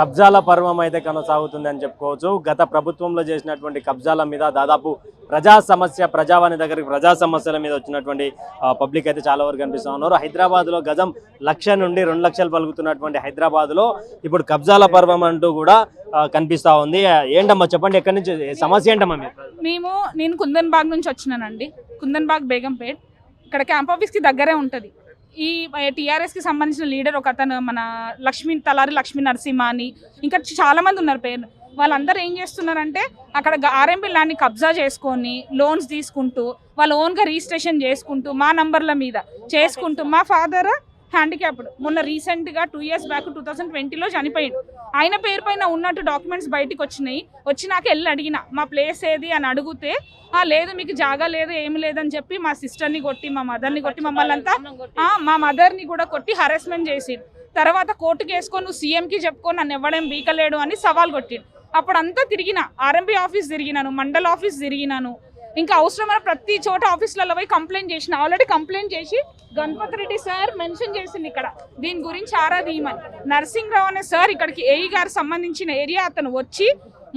కబ్జాల పర్వం అయితే కొనసాగుతుంది అని చెప్పుకోవచ్చు. గత ప్రభుత్వంలో చేసినటువంటి కబ్జాల మీద దాదాపు ప్రజా సమస్య ప్రజావాణి దగ్గరికి ప్రజా సమస్యల మీద వచ్చినటువంటి పబ్లిక్ అయితే చాలా వరకు కనిపిస్తూ ఉన్నారు. హైదరాబాద్లో గజం లక్ష నుండి రెండు లక్షలు పలుకుతున్నటువంటి హైదరాబాద్లో ఇప్పుడు కబ్జాల పర్వం అంటూ కూడా కనిపిస్తూ కనిపిస్తా ఉంది. ఏంటమ్మా చెప్పండి ఎక్కడి నుంచి సమస్య ఏంటమ్మా మీరు మేము నేను కుందన్బాగ్ నుంచి వచ్చినానండి. కుందన్బాగ్ బేగంపేట్. ఇక్కడ క్యాంప్ ఆఫీస్కి దగ్గరే ఉంటుంది. ఈ టీఆర్ఎస్కి సంబంధించిన లీడర్ ఒక అతను మన లక్ష్మీ తలారి లక్ష్మీ నరసింహ అని. ఇంకా చాలా మంది ఉన్నారు పేరు వాళ్ళందరూ ఏం చేస్తున్నారంటే అక్కడ ఆర్ఎంబీ ల్యాండ్ని కబ్జా చేసుకొని లోన్స్ తీసుకుంటూ వాళ్ళ ఓన్గా రిజిస్ట్రేషన్ చేసుకుంటూ మా నంబర్ల మీద చేసుకుంటూ మా ఫాదర్ హ్యాండిక్యాప్డ్. మొన్న రీసెంట్గా two years back two thousand ట్వంటీలో చనిపోయాడు. ఆయన పేరు పైన ఉన్నట్టు డాక్యుమెంట్స్ బయటకు వచ్చినాయి. వచ్చినాక వెళ్ళి అడిగిన మా ప్లేస్ ఏది? అని అడిగితే "ఆ, లేదు మీకు జాగా లేదు ఏమి లేదని చెప్పి మా సిస్టర్ని కొట్టి మా మదర్ని కొట్టి మమ్మల్ని అంతా మా మదర్ని కూడా కొట్టి హరాస్మెంట్ చేసి తర్వాత కోర్టుకి వేసుకొని నువ్వు సీఎంకి చెప్పుకొని నన్ను ఎవడేం బీకలేడు అని సవాల్ కొట్టిండు. అప్పుడంతా తిరిగిన ఆర్ఎంపీ ఆఫీస్ తిరిగినాను మండల్ ఆఫీస్ తిరిగినాను. ఇంకా అవసరమైన ప్రతి చోట ఆఫీసులలో పోయి కంప్లైంట్ చేసిన. ఆల్రెడీ కంప్లైంట్ చేసి గణపతి రెడ్డి సార్ మెన్షన్ చేసింది ఇక్కడ. దీని గురించి ఆరా దీయమని నర్సింగ్రావు అనే సార్ ఇక్కడికి ఏఈ గారు సంబంధించిన ఏరియా అతను వచ్చి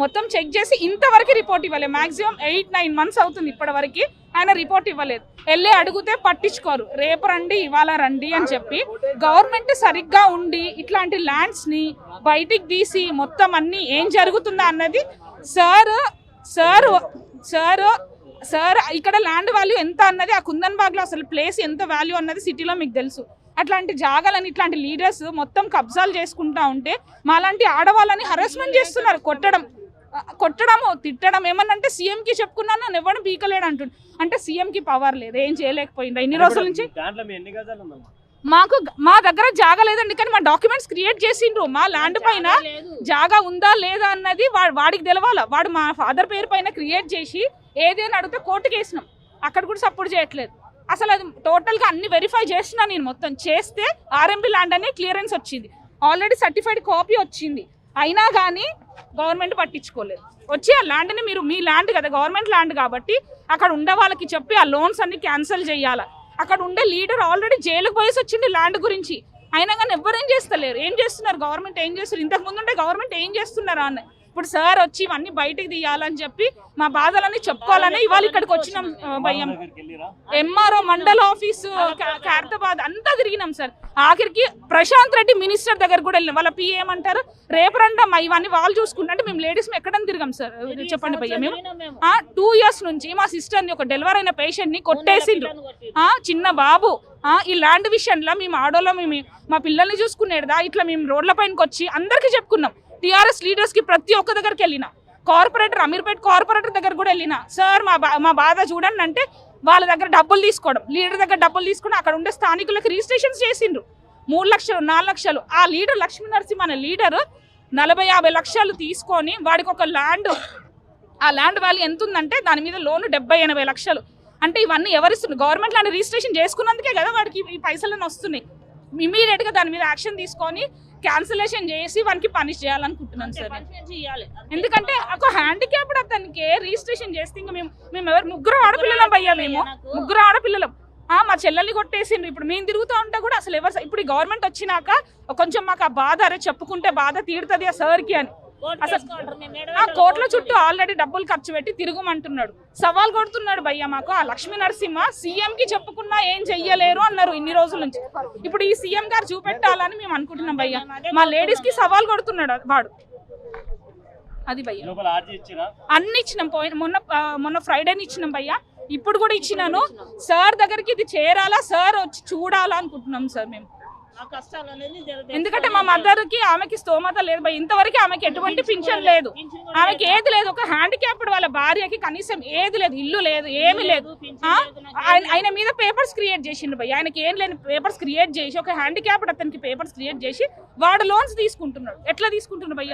మొత్తం చెక్ చేసి ఇంతవరకు రిపోర్ట్ ఇవ్వలేదు మాక్సిమం ఎయిట్ నైన్ మంత్స్ అవుతుంది ఇప్పటివరకు ఆయన రిపోర్ట్ ఇవ్వలేదు. వెళ్ళి అడిగితే పట్టించుకోరు. రేపు రండి ఇవాళ రండి అని చెప్పి గవర్నమెంట్ సరిగ్గా ఉండి ఇట్లాంటి ల్యాండ్స్ని బయటికి తీసి మొత్తం అన్నీ ఏం జరుగుతుందా అన్నది సార్ సార్ సార్ సార్ ఇక్కడ ల్యాండ్ వాల్యూ ఎంత అన్నది ఆ కుందన్ బాగ్లో అసలు ప్లేస్ ఎంత వాల్యూ అన్నది సిటీలో మీకు తెలుసు. అట్లాంటి జాగాలని ఇట్లాంటి లీడర్స్ మొత్తం కబ్జాలు చేసుకుంటా ఉంటే మాలాంటి ఆడవాళ్ళని హరాస్మెంట్ చేస్తున్నారు కొట్టడం. కొట్టడము తిట్టడం. ఏమన్నంటే సీఎంకి చెప్పుకున్నాను నన్ను ఎవరు పీకలేడు అంటుండు. అంటే సీఎంకి పవర్ లేదు ఏం చేయలేకపోయిందా ఇన్ని రోజుల నుంచి దాంట్లో ఎన్ని గజాలు మాకు మా దగ్గర జాగా లేదండి కానీ మా డాక్యుమెంట్స్ క్రియేట్ చేసిండ్రు. మా ల్యాండ్ పైన జాగా ఉందా లేదా అన్నది వాడికి తెలవాలా. వాడు మా ఫాదర్ పేరు పైన క్రియేట్ చేసి ఏదైనా అడిగితే కోర్టుకి వేసినాం. అక్కడ కూడా సపోర్ట్ చేయట్లేదు. అసలు అది టోటల్గా అన్ని వెరిఫై చేసినా నేను మొత్తం చేస్తే ఆర్ఎంపీ ల్యాండ్ అనే క్లియరెన్స్ వచ్చింది. ఆల్రెడీ సర్టిఫైడ్ కాపీ వచ్చింది. అయినా కానీ గవర్నమెంట్ పట్టించుకోలేదు. వచ్చి ఆ ల్యాండ్ని మీరు మీ ల్యాండ్ కదా గవర్నమెంట్ ల్యాండ్ కాబట్టి అక్కడ ఉండే వాళ్ళకి చెప్పి ఆ లోన్స్ అన్ని క్యాన్సిల్ చేయాలి. అక్కడ ఉండే లీడర్ ఆల్రెడీ జైలుకు పోయేసి వచ్చింది ల్యాండ్ గురించి. అయినా కానీ ఎవ్వరు ఏం చేస్తలేరు. ఏం చేస్తున్నారు? గవర్నమెంట్ ఏం చేస్తున్నారు? ఇంతకు ముందు ఉండే గవర్నమెంట్ ఏం చేస్తున్నారు అన్న ఇప్పుడు సార్ వచ్చి ఇవన్నీ బయటికి తీయాలని చెప్పి మా బాధలన్నీ చెప్పుకోవాలని ఇవాళ ఇక్కడికి వచ్చినాం వెళ్ళిరా? ఎంఆర్ఓ మండల్ ఆఫీసు ఖైరతాబాద్ అంతా తిరిగినాం సార్. ఆఖరికి ప్రశాంత్ రెడ్డి మినిస్టర్ దగ్గర కూడా వెళ్ళినాం. వాళ్ళ పిఏ ఏమంటారు? రేపు రండమ్మా ఇవన్నీ వాళ్ళు చూసుకుంటే అంటే మేము లేడీస్ ఎక్కడని తిరిగాం సార్. చెప్పండి భయ్య మేము టూ ఇయర్స్ నుంచి మా సిస్టర్ని ఒక డెలివర్ అయిన పేషెంట్ని కొట్టేసిండ్రు. ఆ చిన్న బాబు. ఆ ఈ ల్యాండ్ విషయంలో మేము ఆడోలో మేము మా పిల్లల్ని చూసుకునేదా ఇట్లా మేము రోడ్ల పైనకి వచ్చి అందరికీ చెప్పుకున్నాం. టీఆర్ఎస్ లీడర్స్కి ప్రతి ఒక్క దగ్గరికి వెళ్ళిన. కార్పొరేటర్ అమీర్పేట్ కార్పొరేటర్ దగ్గర కూడా వెళ్ళిన. సార్ మా బా మా బాధ చూడండి అంటే వాళ్ళ దగ్గర డబ్బులు తీసుకోవడం. లీడర్ దగ్గర డబ్బులు తీసుకుని అక్కడ ఉండే స్థానికులకు రిజిస్ట్రేషన్స్ చేసిండ్రు. మూడు లక్షలు నాలుగు లక్షలు. ఆ లీడర్ లక్ష్మీ నరసింహ అనే లీడరు నలభై యాభై లక్షలు తీసుకొని వాడికి ఒక ల్యాండ్ ఆ ల్యాండ్ వాల్యూ ఎంత ఉందంటే దాని మీద లోన్ డెబ్బై ఎనభై లక్షలు. అంటే ఇవన్నీ ఎవరిస్తున్నారు గవర్నమెంట్ ల్యాండ్ రిజిస్ట్రేషన్ చేసుకున్నందుకే కదా వాడికి ఈ పైసలను వస్తున్నాయి. ఇమీడియట్గా దాని మీద యాక్షన్ తీసుకొని క్యాన్సిలేషన్ చేసి వానికి పనిష్ చేయాలనుకుంటున్నాను సార్. ఎందుకంటే ఒక హ్యాండిక్యాప్డ్ అతనికి రిజిస్ట్రేషన్ చేస్తే ఇంకా మేము మేము ఎవరు ముగ్గురు ఆడపిల్లలం భయ్యా మేము. ముగ్గురు ఆడపిల్లలం. ఆ మా చెల్లెల్ని కొట్టేసిండ్రు. ఇప్పుడు మేము తిరుగుతూ ఉంటే కూడా అసలు ఎవరు ఇప్పుడు ఈ గవర్నమెంట్ వచ్చినాక కొంచెం మాకు ఆ బాధ అరే చెప్పుకుంటే బాధ తీరుతుంది ఆ సార్కి అని. ఆ కోట్ల చుట్టూ ఆల్రెడీ డబ్బులు ఖర్చు పెట్టి తిరుగుమంటున్నాడు. సవాల్ కొడుతున్నాడు భయ్య మాకు ఆ లక్ష్మీ నరసింహ సీఎం కి చెప్పుకున్నా ఏం చెయ్యలేరు అన్నారు ఇన్ని రోజుల నుంచి. ఇప్పుడు ఈ సీఎం గారు చూపెట్టాలని మేము అనుకుంటున్నాం భయ్య మా లేడీస్కి సవాల్ కొడుతున్నాడు వాడు. అది భయ్య. అన్ని ఇచ్చినాం. మొన్న మొన్న ఫ్రైడేని ఇచ్చినాం భయ్య. ఇప్పుడు కూడా ఇచ్చినాను. సార్ దగ్గరికి ఇది చేరాలా? సార్ వచ్చి చూడాలా అనుకుంటున్నాం సార్ మేము. ఎందుకంటే మా మదర్కి ఆమెకి స్తోమత లేదు భయ్. ఇంతవరకు ఆమెకి ఎటువంటి పింఛన్ లేదు. ఆమెకి ఏది లేదు. ఒక హ్యాండిక్యాప్డ్ వాళ్ళ భార్యకి కనీసం ఏది లేదు. ఇల్లు లేదు ఏమి లేదు? ఆయన మీద పేపర్స్ క్రియేట్ చేసిండు భయ్య ఆయనకి ఏం లేని పేపర్స్ క్రియేట్ చేసి ఒక హ్యాండిక్యాప్డ్ అతనికి పేపర్స్ క్రియేట్ చేసి వాడు లోన్స్ తీసుకుంటున్నాడు. ఎట్లా తీసుకుంటున్నాడు భయ్య?